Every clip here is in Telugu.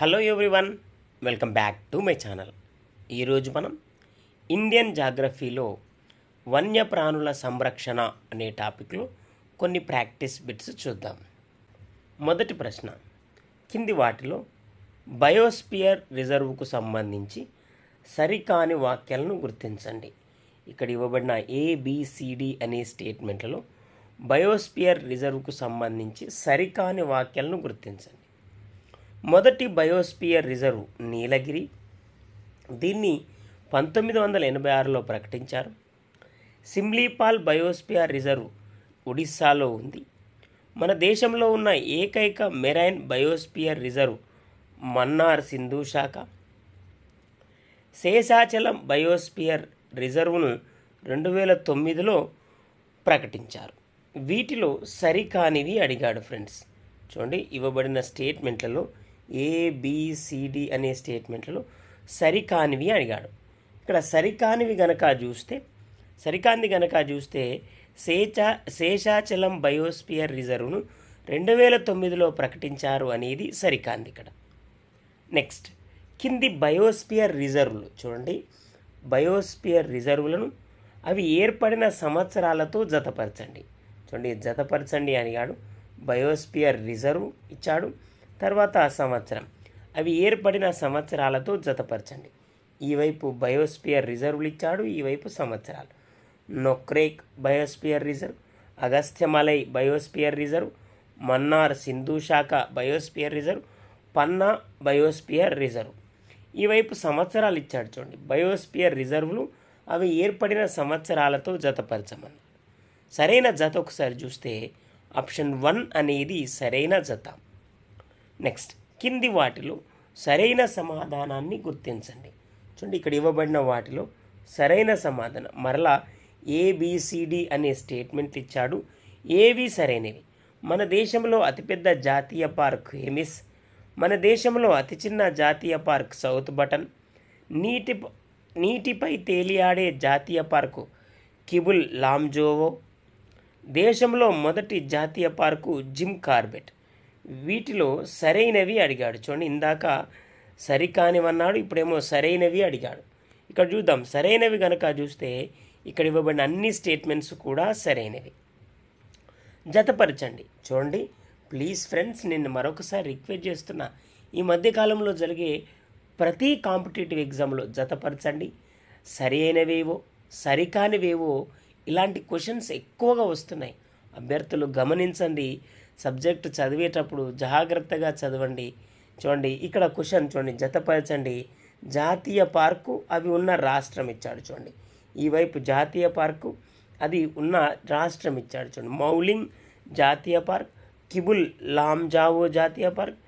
Hello everyone welcome back to my channel. ఈరోజు మనం ఇండియన్ జాగ్రఫీలో వన్యప్రాణుల సంరక్షణ అనే టాపిక్లో కొన్ని ప్రాక్టీస్ బిట్స్ చూద్దాం. మొదటి ప్రశ్న కింది వాటిలో బయోస్పియర్ రిజర్వ్కు సంబంధించి సరికాని వాక్యాలను గుర్తించండి. ఇక్కడ ఇవ్వబడిన ఏబిసిడి అనే స్టేట్మెంట్లలో బయోస్పియర్ రిజర్వ్కు సంబంధించి సరికాని వాక్యాలను గుర్తించండి. మొదటి బయోస్పియర్ రిజర్వ్ నీలగిరి. దీన్ని పంతొమ్మిది వందల ఎనభై ఆరులో ప్రకటించారు. సిమ్లీపాల్ బయోస్పియర్ రిజర్వ్ ఒడిస్సాలో ఉంది. మన దేశంలో ఉన్న ఏకైక మెరైన్ బయోస్పియర్ రిజర్వ్ మన్నార్ సింధు శాఖ. శేషాచలం బయోస్పియర్ రిజర్వ్ను రెండు వేల తొమ్మిదిలో ప్రకటించారు. వీటిలో సరికానివి అడిగాడు ఫ్రెండ్స్. చూడండి ఇవ్వబడిన స్టేట్మెంట్లలో ఏబిసిడి అనే స్టేట్మెంట్లలో సరికానివి అడిగాడు. ఇక్కడ సరికానివి గనక చూస్తే సరికాంది గనక చూస్తే శేషా శేషాచలం బయోస్పియర్ రిజర్వ్ను రెండు వేల తొమ్మిదిలో ప్రకటించారు అనేది సరికాంది ఇక్కడ. నెక్స్ట్ కింది బయోస్పియర్ రిజర్వ్లు చూడండి. బయోస్పియర్ రిజర్వులను అవి ఏర్పడిన సంవత్సరాలతో జతపరచండి. చూడండి జతపరచండి అడిగాడు. బయోస్పియర్ రిజర్వ్ ఇచ్చాడు. తర్వాత ఆ సంవత్సరం. అవి ఏర్పడిన సంవత్సరాలతో జతపరచండి. ఈ వైపు బయోస్పియర్ రిజర్వ్లు ఇచ్చాడు ఈ వైపు సంవత్సరాలు. Nokrek biosphere reserve Agasthyamalai biosphere reserve Mannar Sindhu శాఖ biosphere reserve Panna biosphere reserve. ఈ వైపు సంవత్సరాలు ఇచ్చాడు చూడండి. బయోస్పియర్ రిజర్వ్లు అవి ఏర్పడిన సంవత్సరాలతో జతపరచమని. సరైన జత ఒకసారి చూస్తే ఆప్షన్ వన్ అనేది సరైన జత. నెక్స్ట్ కింది వాటిలో సరైన సమాధానాన్ని గుర్తించండి. చూడండి ఇక్కడ ఇవ్వబడిన వాటిలో సరైన సమాధానం. మరలా ఏబిసిడి అనే స్టేట్మెంట్ ఇచ్చాడు. ఏవి సరైనవి. మన దేశంలో అతిపెద్ద జాతీయ పార్క్ హెమిస్ మన దేశంలో అతి చిన్న జాతీయ పార్క్ సౌత్ బటన్. నీటి నీటిపై తేలియాడే జాతీయ పార్కు కిబుల్ లాంజోవో. దేశంలో మొదటి జాతీయ పార్కు జిమ్ కార్బెట్. వీటిలో సరైనవి అడిగాడు. చూడండి ఇందాక సరికానివన్నాడు ఇప్పుడేమో సరైనవి అడిగాడు. ఇక్కడ చూద్దాం. సరైనవి కనుక చూస్తే ఇక్కడ ఇవ్వబడిన అన్ని స్టేట్మెంట్స్ కూడా సరైనవి. జతపరచండి. చూడండి ప్లీజ్ ఫ్రెండ్స్ నేను మరొకసారి రిక్వెస్ట్ చేస్తున్నా ఈ మధ్యకాలంలో జరిగే ప్రతి కాంపిటేటివ్ ఎగ్జామ్లో జతపరచండి. సరి అయినవేవో సరికానివేవో ఇలాంటి క్వశ్చన్స్ ఎక్కువగా వస్తున్నాయి. అభ్యర్థులు గమనించండి సబ్జెక్టు చదివేటప్పుడు జాగ్రత్తగా చదవండి. చూడండి ఇక్కడ క్వశ్చన్ చూడండి జతపరచండి. జాతీయ పార్కు అవి ఉన్న రాష్ట్రం ఇచ్చాడు చూడండి. ఈ వైపు జాతీయ పార్కు అది ఉన్న రాష్ట్రం ఇచ్చాడు చూడండి. మౌలింగ్ జాతీయ పార్క్ కిబుల్ లాంజావో జాతీయ పార్క్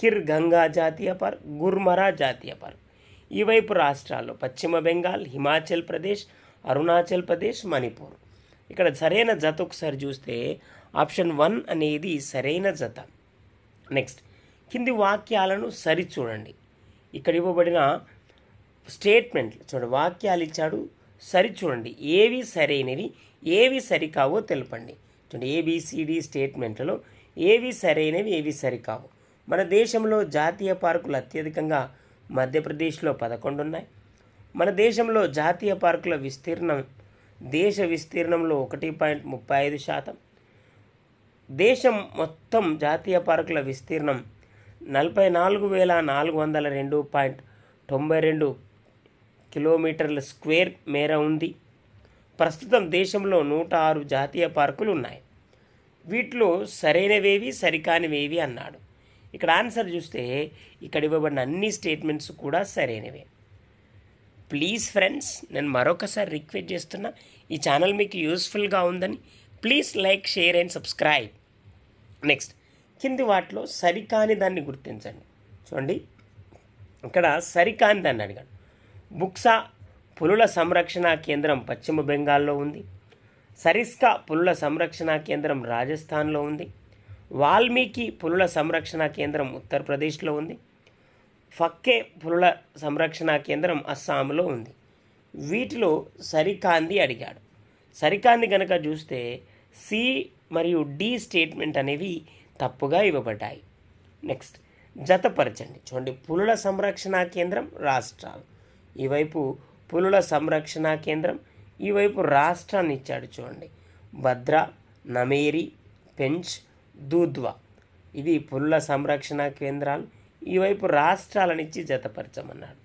కిర్ గంగా జాతీయ పార్క్ గుర్మరా జాతీయ పార్క్. ఈ వైపు రాష్ట్రాల్లో పశ్చిమ బెంగాల్ హిమాచల్ ప్రదేశ్ అరుణాచల్ ప్రదేశ్ మణిపూర్. ఇక్కడ సరైన జత ఒకసారి చూస్తే ఆప్షన్ వన్ అనేది సరైన జత. నెక్స్ట్ కింది వాక్యాలను సరి చూడండి ఇక్కడ ఇవ్వబడిన స్టేట్మెంట్ చూడండి వాక్యాలు ఇచ్చాడు సరి చూడండి ఏవి సరైనవి ఏవి సరికావో తెలపండి. చూడండి ఏబిసిడి స్టేట్మెంట్లలో ఏవి సరైనవి ఏవి సరికావు. మన దేశంలో జాతీయ పార్కులు అత్యధికంగా మధ్యప్రదేశ్లో పదకొండు ఉన్నాయి. మన దేశంలో జాతీయ పార్కుల విస్తీర్ణం దేశ విస్తీర్ణంలో ఒకటి పాయింట్ ముప్పై ఐదు శాతం. దేశం మొత్తం జాతీయ పార్కుల విస్తీర్ణం నలభై నాలుగు వేల నాలుగు వందల రెండు పాయింట్ తొంభై రెండు కిలోమీటర్ల స్క్వేర్ మేర ఉంది. ప్రస్తుతం దేశంలో నూట ఆరు జాతీయ పార్కులు ఉన్నాయి. వీటిలో సరైనవేవి సరికానివేవి అన్నాడు. ఇక్కడ ఆన్సర్ చూస్తే ఇక్కడ ఇవ్వబడిన అన్ని స్టేట్మెంట్స్ కూడా సరైనవే. ప్లీజ్ ఫ్రెండ్స్ నేను మరొకసారి రిక్వెస్ట్ చేస్తున్నా ఈ ఛానల్ మీకు యూస్ఫుల్గా ఉందని please like share and subscribe. Next కింది వాటిలో సరికాని దాన్ని గుర్తించండి. చూడండి. ఇక్కడ సరికాని దాన్ని అడిగాడు. బుక్సా పులుల సంరక్షణ కేంద్రం పశ్చిమ బెంగాల్లో ఉంది. సరిస్కా పులుల సంరక్షణ కేంద్రం రాజస్థాన్లో ఉంది. వాల్మీకి పులుల సంరక్షణ కేంద్రం ఉత్తరప్రదేశ్లో ఉంది. ఫక్కే పులుల సంరక్షణ కేంద్రం అస్సాంలో ఉంది. వీటిలో సరికాంది అడిగాడు. సరికాంది కనుక చూస్తే సి మరియు డి స్టేట్మెంట్ అనేవి తప్పుగా ఇవ్వబడ్డాయి. నెక్స్ట్ జతపరచండి. చూడండి పులుల సంరక్షణ కేంద్రం రాష్ట్రాలు. ఈవైపు పులుల సంరక్షణ కేంద్రం ఈవైపు రాష్ట్రాన్ని ఇచ్చాడు చూడండి. భద్ర నమేరి పెంచ్ దూద్వా. ఇది పులుల సంరక్షణ కేంద్రాలు. ఈవైపు రాష్ట్రాలనిచ్చి జతపరచమన్నాడు.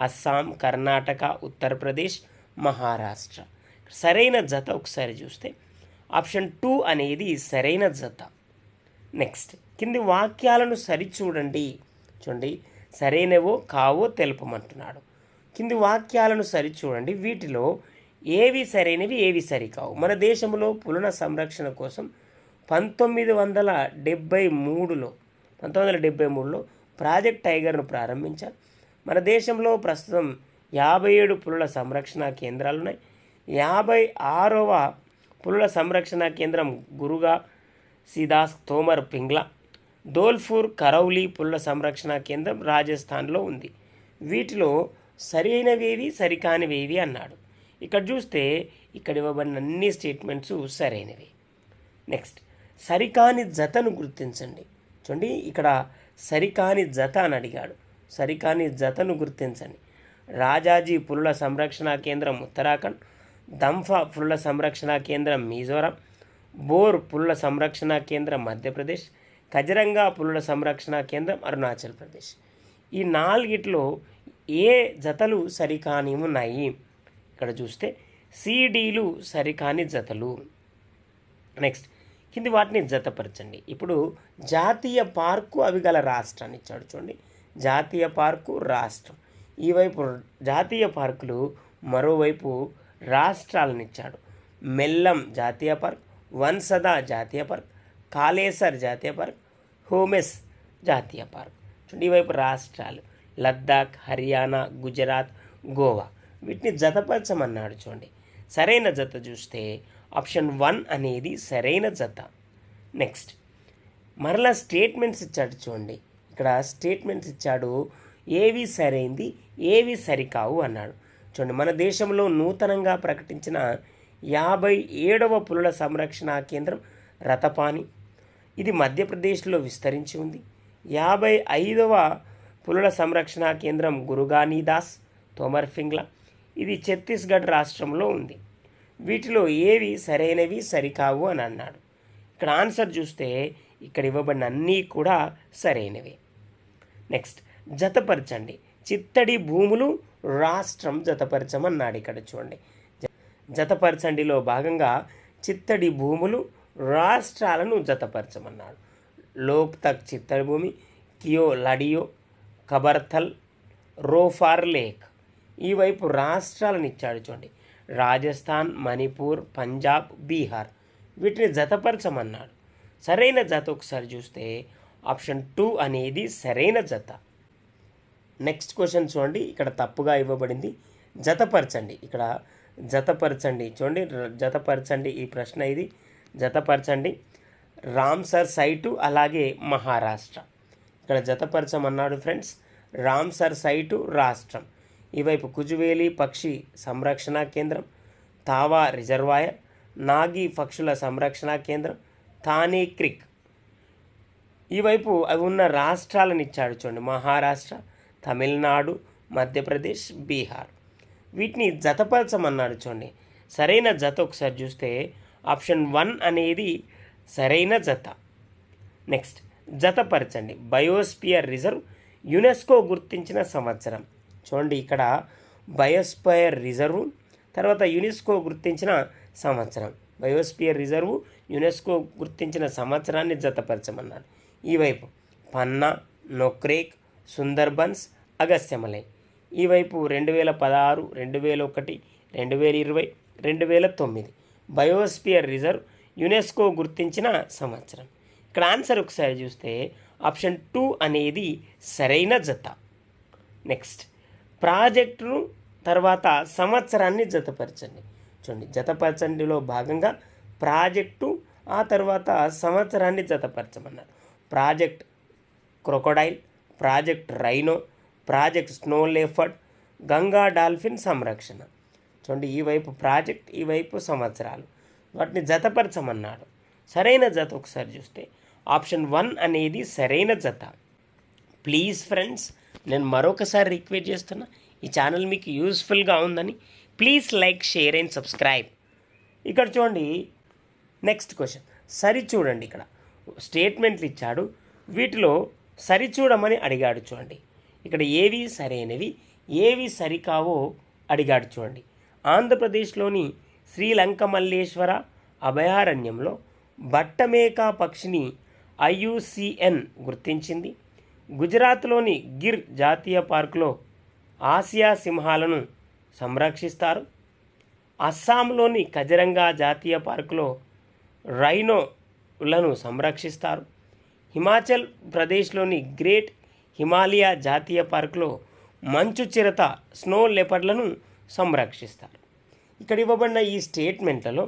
అస్సాం కర్ణాటక ఉత్తరప్రదేశ్ మహారాష్ట్ర. సరైన జత ఒకసారి చూస్తే ఆప్షన్ టూ అనేది సరైన జత. నెక్స్ట్ కింది వాక్యాలను సరిచూడండి. చూడండి సరైనవో కావో తెలుపమంటున్నాడు. కింది వాక్యాలను సరిచూడండి. వీటిలో ఏవి సరైనవి ఏవి సరికావు. మన దేశంలో పులుల సంరక్షణ కోసం పంతొమ్మిది వందల డెబ్బై మూడులో పంతొమ్మిది వందల డెబ్బై మూడులో ప్రాజెక్ట్ టైగర్ను ప్రారంభించారు. మన దేశంలో ప్రస్తుతం యాభై ఏడు పులుల సంరక్షణ కేంద్రాలు ఉన్నాయి యాభై ఆరవ పులుల సంరక్షణ కేంద్రం గురుగా సిదాస్ తోమర్ పింగ్లా. ధోల్పూర్ కరౌలి పులుల సంరక్షణ కేంద్రం రాజస్థాన్లో ఉంది. వీటిలో సరైనవేవి సరికానివేవి అన్నాడు. ఇక్కడ చూస్తే ఇక్కడ ఇవ్వబడిన అన్ని స్టేట్మెంట్స్ సరైనవి. నెక్స్ట్ సరికాని జతను గుర్తించండి. చూడండి ఇక్కడ సరికాని జత అని అడిగాడు. సరికాని జతను గుర్తించండి. రాజాజీ పులుల సంరక్షణ కేంద్రం ఉత్తరాఖండ్ దంఫా పుల్ల సంరక్షణ కేంద్రం మిజోరం బోర్ పుల్ల సంరక్షణ కేంద్రం మధ్యప్రదేశ్ కజరంగా పులుల సంరక్షణ కేంద్రం అరుణాచల్ ప్రదేశ్. ఈ నాలుగిట్లో ఏ జతలు సరికాని ఉన్నాయి? ఇక్కడ చూస్తే సిడీలు సరికాని జతలు. నెక్స్ట్ కింది వాటిని జతపరచండి. ఇప్పుడు జాతీయ పార్కు అవి గల రాష్ట్రాన్ని ఇచ్చాడు చూడండి. జాతీయ పార్కు రాష్ట్రం. ఈ వైపు జాతీయ పార్కులు మరోవైపు రాష్ట్రాలను ఇచ్చాడు మెల్లం జాతీయ పార్క్ వన్సదా జాతీయ పార్క్ కాళేసర్ జాతీయ పార్క్ హోమెస్ జాతీయ పార్క్. చూడండి ఈవైపు రాష్ట్రాలు. లద్దాఖ్ హర్యానా గుజరాత్ గోవా. వీటిని జతపరచమన్నాడు చూడండి. సరైన జత చూస్తే ఆప్షన్ వన్ అనేది సరైన జత. నెక్స్ట్ మరలా స్టేట్మెంట్స్ ఇచ్చాడు చూడండి. ఇక్కడ స్టేట్మెంట్స్ ఇచ్చాడు ఏవి సరైంది ఏవి సరికావు అన్నాడు. చూడండి మన దేశంలో నూతనంగా ప్రకటించిన యాభై ఏడవ పులుల సంరక్షణ కేంద్రం రతపాని ఇది మధ్యప్రదేశ్లో విస్తరించి ఉంది. యాభై ఐదవ పులుల సంరక్షణ కేంద్రం గురుగానీదాస్ తోమర్ ఫింగ్లా. ఇది ఛత్తీస్గఢ్ రాష్ట్రంలో ఉంది. వీటిలో ఏవి సరైనవి సరికావు అని అన్నాడు. ఇక్కడ ఆన్సర్ చూస్తే ఇక్కడ ఇవ్వబడిన అన్నీ కూడా సరైనవి. నెక్స్ట్ జతపరచండి. చిత్తడి భూములు రాష్ట్రం జతపరచమన్నాడు ఇక్కడ చూడండి. జతపరచండిలో భాగంగా చిత్తడి భూములు రాష్ట్రాలను జతపరచమన్నాడు. లోక్తక్ చిత్తడి భూమి కియో లడియో కబర్థల్ రోఫార్ లేక్ ఈ వైపు రాష్ట్రాలను ఇచ్చాడు చూడండి. రాజస్థాన్ మణిపూర్ పంజాబ్ బీహార్ వీటిని జతపరచమన్నాడు. సరైన జత ఒకసారి చూస్తే ఆప్షన్ టూ అనేది సరైన జత. నెక్స్ట్ క్వశ్చన్ చూడండి. ఇక్కడ తప్పుగా ఇవ్వబడింది. జతపరచండి. ఇక్కడ జతపరచండి. చూడండి. జతపరచండి. ఈ ప్రశ్న ఇది. జతపరచండి. రామ్సర్ సైటు అలాగే మహారాష్ట్ర. ఇక్కడ జతపరచమన్నాడు ఫ్రెండ్స్. రామ్సర్ సైటు రాష్ట్రం. ఈవైపు కుజువేలి పక్షి సంరక్షణ కేంద్రం. తావా రిజర్వాయర్. నాగి పక్షుల సంరక్షణ కేంద్రం. థానే క్రిక్. ఈ వైపు అవి ఉన్న రాష్ట్రాలను ఇచ్చాడు చూడండి. మహారాష్ట్ర. తమిళనాడు మధ్యప్రదేశ్ బీహార్. వీటిని జతపరచమన్నాడు చూడండి. సరైన జత ఒకసారి చూస్తే ఆప్షన్ వన్ అనేది సరైన జత. నెక్స్ట్ జతపరచండి. బయోస్పియర్ రిజర్వ్ యునెస్కో గుర్తించిన సంవత్సరం. చూడండి ఇక్కడ బయోస్పియర్ రిజర్వ్ తర్వాత యునెస్కో గుర్తించిన సంవత్సరం. బయోస్పియర్ రిజర్వ్ యునెస్కో గుర్తించిన సంవత్సరాన్ని జతపరచమన్నాడు. ఈ వైపు పన్నా నొక్రేక్ సుందర్బన్స్ అగస్త్యమలై. ఈ వైపు రెండు వేల పదహారు రెండు వేల ఒకటి రెండు వేల ఇరవై రెండు వేల తొమ్మిది బయోస్పియర్ రిజర్వ్ యునెస్కో గుర్తించిన సంవత్సరం. ఇక్కడ ఆన్సర్ ఒకసారి చూస్తే ఆప్షన్ టూ అనేది సరైన జత. నెక్స్ట్ ప్రాజెక్టును తర్వాత సంవత్సరాన్ని జతపరచండి. చూడండి జతపరచండిలో భాగంగా ప్రాజెక్టు ఆ తర్వాత సంవత్సరాన్ని జతపరచమన్నారు. Project crocodile project rhino project snow leopard Ganga dolphin సంరక్షణ. చూడండి ఈ వైపు ప్రాజెక్ట్ ఈ వైపు సంవత్సరాలు. వాటిని జతపరచమన్నాడు. సరైన జత ఒకసారి చూస్తే ఆప్షన్ వన్ అనేది సరైన జత. ప్లీజ్ ఫ్రెండ్స్ నేను మరొకసారి రిక్వెస్ట్ చేస్తున్నా ఈ ఛానల్ మీకు యూస్ఫుల్గా ఉందని please like share and subscribe. ఇక్కడ చూడండి నెక్స్ట్ క్వశ్చన్. సరి చూడండి ఇక్కడ. స్టేట్మెంట్లు ఇచ్చాడు. వీటిలో సరి చూడమని అడిగాడు చూడండి. ఇక్కడ ఏవి సరైనవి ఏవి సరికావో అడిగాడు చూడండి. ఆంధ్రప్రదేశ్లోని శ్రీలంక మల్లేశ్వర అభయారణ్యంలో బట్టమేకా పక్షిని ఐయుసిఎన్ గుర్తించింది. గుజరాత్లోని గిర్ జాతీయ పార్కులో ఆసియా సింహాలను సంరక్షిస్తారు. అస్సాంలోని కజరంగా జాతీయ పార్కులో రైనోలను సంరక్షిస్తారు. హిమాచల్ ప్రదేశ్లోని గ్రేట్ హిమాలయ జాతీయ పార్కులో మంచు చిరత స్నో లెపర్లను సంరక్షిస్తారు. ఇక్కడ ఇవ్వబడిన ఈ స్టేట్మెంట్లలో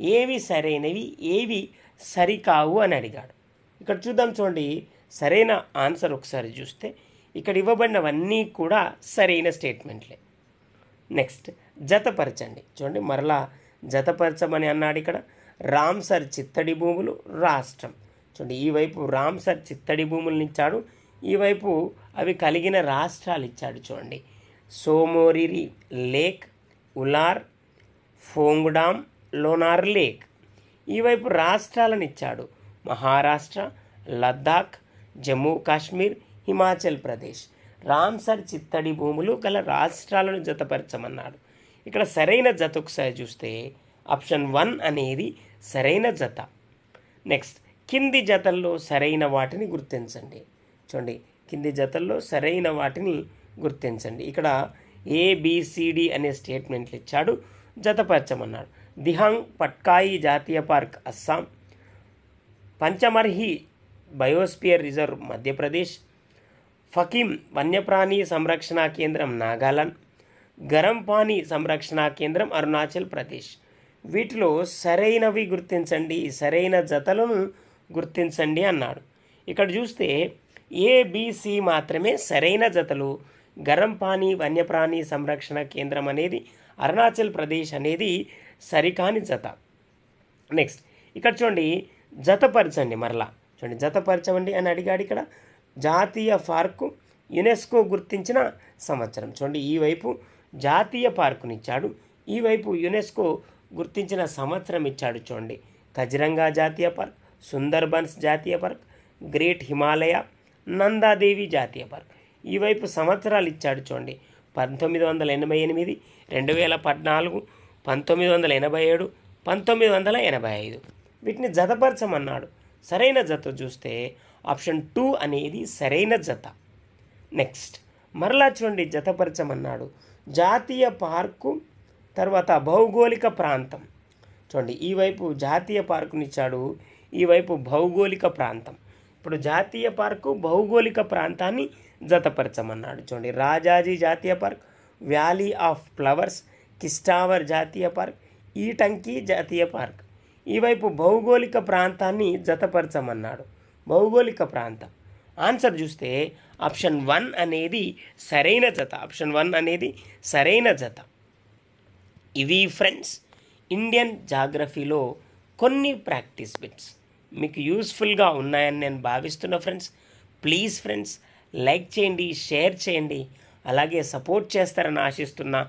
ఏవి సరైనవి ఏవి సరికావు అని అడిగాడు. ఇక్కడ చూద్దాం చూడండి సరైన ఆన్సర్ ఒకసారి చూస్తే ఇక్కడ ఇవ్వబడినవన్నీ కూడా సరైన స్టేట్మెంట్లే. నెక్స్ట్ జతపరచండి. చూడండి మరలా జతపరచమని అన్నాడు ఇక్కడ. రామ్సర్ చిత్తడి భూములు రాష్ట్రం. చూడండి ఈ వైపు రామ్సర్ చిత్తడి భూములను ఇచ్చాడు. ఈ వైపు అవి కలిగిన రాష్ట్రాలు ఇచ్చాడు చూడండి. Tsomoriri lake Wular Pong dam Lonar lake. ఈ వైపు రాష్ట్రాలను ఇచ్చాడు. మహారాష్ట్ర లద్దాఖ్ జమ్మూ కాశ్మీర్ హిమాచల్ ప్రదేశ్. రామ్సర్ చిత్తడి భూములు గల రాష్ట్రాలను జతపరచమన్నాడు. ఇక్కడ సరైన జత ఒకసారి చూస్తే ఆప్షన్ వన్ అనేది సరైన జత. నెక్స్ట్ కింది జతల్లో సరైన వాటిని గుర్తించండి. చూడండి. కింది జతల్లో సరైన వాటిని గుర్తించండి. ఇక్కడ ఏబిసిడి అనే స్టేట్మెంట్లు ఇచ్చాడు. జతపరచమన్నాడు దిహాంగ్ పట్కాయి జాతీయ park Assam. Pachmarhi biosphere reserve Madhya Pradesh. Fakim వన్యప్రాణి సంరక్షణ కేంద్రం నాగాలాండ్. గరం సంరక్షణ కేంద్రం అరుణాచల్ ప్రదేశ్. వీటిలో సరైనవి గుర్తించండి. సరైన జతలను గుర్తించండి అన్నాడు. ఇక్కడ చూస్తే ఏబిసి మాత్రమే సరైన జతలు. గరం పానీ వన్యప్రాణి సంరక్షణ కేంద్రం అనేది అరుణాచల్ ప్రదేశ్ అనేది సరికాని జత. నెక్స్ట్ ఇక్కడ చూడండి జతపరచండి మరలా. చూడండి జతపరచండి అని అడిగాడు ఇక్కడ. జాతీయ పార్కు యునెస్కో గుర్తించిన సంవత్సరం. చూడండి ఈ వైపు జాతీయ పార్కునిచ్చాడు ఈ వైపు యునెస్కో గుర్తించిన సంవత్సరం ఇచ్చాడు చూడండి. కజిరంగా జాతీయ పార్క్ సుందర్బన్స్ జాతీయ పార్క్ గ్రేట్ హిమాలయ నందాదేవి జాతీయ పార్క్. ఈ వైపు సంవత్సరాలు ఇచ్చాడు చూడండి. పంతొమ్మిది వందల ఎనభై ఎనిమిది రెండు వేల పద్నాలుగు పంతొమ్మిది వందల ఎనభై ఏడు పంతొమ్మిది వందల ఎనభై ఐదు. వీటిని జతపరచమన్నాడు. సరైన జత చూస్తే ఆప్షన్ టూ అనేది సరైన జత. నెక్స్ట్ మరలా చూడండి జతపరచమన్నాడు. జాతీయ పార్కు తర్వాత భౌగోళిక ప్రాంతం. చూడండి ఈ వైపు జాతీయ పార్కునిచ్చాడు ఈ వైపు భౌగోళిక ప్రాంతం. ఇప్పుడు జాతీయ పార్కు భౌగోళిక ప్రాంతాన్ని జతపరచమన్నాడు. చూడండి రాజాజీ జాతీయ park valley of flowers Kishtwar జాతీయ పార్క్ ఈటంకి జాతీయ పార్క్. ఈ వైపు భౌగోళిక ప్రాంతాన్ని జతపరచమన్నాడు. భౌగోళిక ప్రాంతం. ఆన్సర్ చూస్తే ఆప్షన్ వన్ అనేది సరైన జత. ఆప్షన్ వన్ అనేది సరైన జత. ఇవి ఫ్రెండ్స్ ఇండియన్ జాగ్రఫీలో కొన్ని ప్రాక్టీస్ బిట్స్. మీకు యూస్ఫుల్గా ఉన్నాయని నేను భావిస్తున్నా ఫ్రెండ్స్ ప్లీజ్ ఫ్రెండ్స్ లైక్ చేయండి షేర్ చేయండి అలాగే సపోర్ట్ చేస్తారని ఆశిస్తున్నా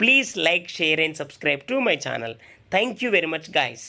please like share and subscribe to my channel. Thank you very much guys.